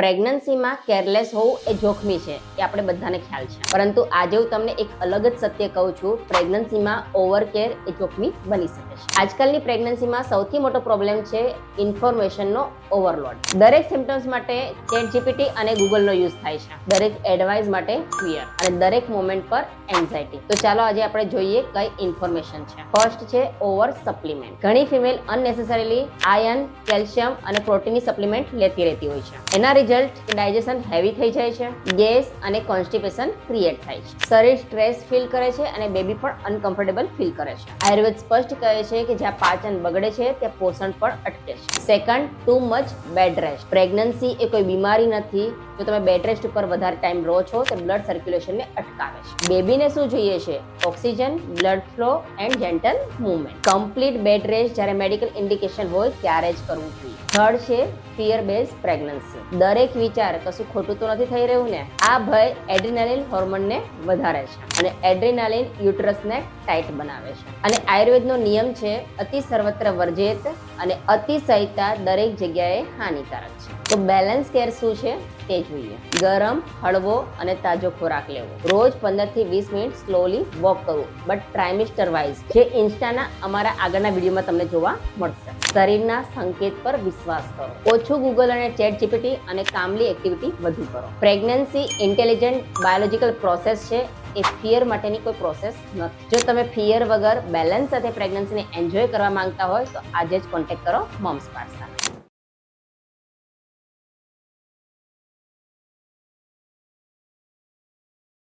પ્રેગ્નન્સીમાં careless હોવું એ જોખમી છે, એ આપણે બધાને ખ્યાલ છે. પરંતુ આજે હું તમને એક અલગ જ સત્ય કહું છું પ્રેગ્નન્સીમાં ઓવર કેર એ જોખમી બની શકે છે. આજકાલની પ્રેગ્નન્સીમાં સૌથી મોટો પ્રોબ્લેમ છે ઇન્ફોર્મેશનનો ઓવરલોડ દરેક સિમ્ટમ્સ માટે ચેટ જીપીટી અને ગૂગલનો યુઝ થાય છે. દરેક એડવાઇસ માટે ફિયર અને દરેક મોમેન્ટ પર એન્ઝાયટી તો ચાલો આજે આપણે જોઈએ કઈ ઇન્ફોર્મેશન છે. ફર્સ્ટ છે ઓવર સપ્લિમેન્ટ ઘણી ફિમેલ અનનેસેસરીલી આયર્ન કેલ્શિયમ અને પ્રોટીનની સપ્લિમેન્ટ લેતી રહેતી હોય છે. એના રિઝલ્ટ ડાયજેશન હેવી થઈ જાય છે ગેસ અને કોન્સ્ટિપેશન ક્રિએટ થાય છે. શરીર સ્ટ્રેસ ફીલ કરે છે અને બેબી પણ અનકમ્ફર્ટેબલ ફીલ કરે છે. આયુર્વેદ સ્પષ્ટ કહે છે કે જ્યાં પાચન બગડે છે, ત્યાં પોષણ પણ અટકે છે. Second too much bed rest pregnancy એ કોઈ બીમારી નથી. જો તમે બેડ રેસ્ટ ઉપર વધારે ટાઈમ રહો છો, તો બ્લડ સર્ક્યુલેશનને અટકાવે છે. બેબીને શું જોઈએ છે? Oxygen blood flow and gentle movement complete bed rest જ્યારે મેડિકલ ઇન્ડિકેશન હોય, ત્યારે જ કરવું જોઈએ. થર્ડ છે ફિયર બેઝ પ્રેગ્નન્સી દરેક વિચાર કશું ખોટું તો નથી થઈ રહ્યું ને? આ ભય એડ્રિનાલિન હોર્મોનને વધારે છે અને એડ્રિનાલિન યુટ્રસને ટાઈટ બનાવે છે. અને આયુર્વેદનો નિયમ છે, અતિ સર્વત્ર વર્જિત અને અતિશયતા દરેક જગ્યાએ હાનિકારક છે. તો બેલેન્સ કેર શું છે? તે જોઈએ. ગરમ, હળવો અને તાજો ખોરાક લેવો. રોજ 15 થી વીસ મિનિટ સ્લોલી વોક કરવું. બટ ટ્રાઇમિસ્ટર વાઇઝ જે ઇન્સ્ટાના અમારા આગળના વિડીયોમાં તમને જોવા મળશે. શરીરના સંકેત પર વિશ્વાસ કરો. ઓછું ગૂગલ અને ચેટ જીપીટી અને કામલી એક્ટિવિટી વધુ કરો. પ્રેગ્નન્સી ઇન્ટેલિજન્ટ બાયોલોજીકલ પ્રોસેસ છે. એ ફિયર માટેની કોઈ પ્રોસેસ નથી. જો તમે ફિયર વગર બેલેન્સ સાથે પ્રેગ્નન્સીને એન્જોય કરવા માંગતા હોય તો આજે જ કોન્ટેક્ટ કરો મોમ્સ પાર્સા